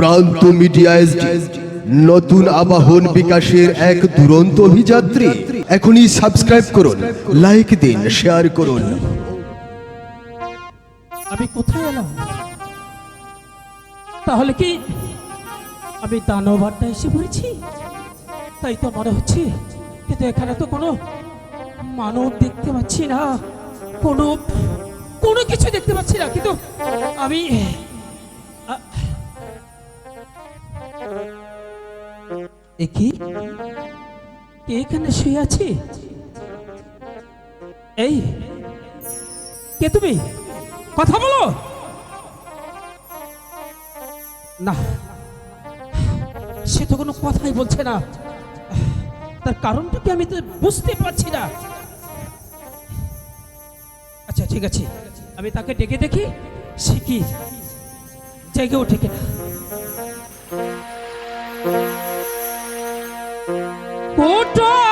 প্রান্ত media SD, নতুন আবাহন বিকাশের এক দুরন্ত অভিযাত্রী। এখনই সাবস্ক্রাইব করুন লাইক দিন শেয়ার করুন। আমি কোথায় এলাম? তাহলে কি আমি দানবারটা এসে পড়েছি? তাই তো মনে হচ্ছে কিন্তু এখানে তো কোনো মানব দেখতে পাচ্ছি না, কোনো কোনো কিছু দেখতে পাচ্ছি না। কিন্তু আমি এ এখানে শুয়ে আছে? এই, কে তুমি? কথা বলো! না, সে তো কোনো কথাই বলছে না। তার কারণটা কি আমি তো বুঝতে পারছি না। আচ্ছা ঠিক আছে। আমি তাকে ডেকে দেখি, সে কি? জেগে ওঠে কিনা ওঠো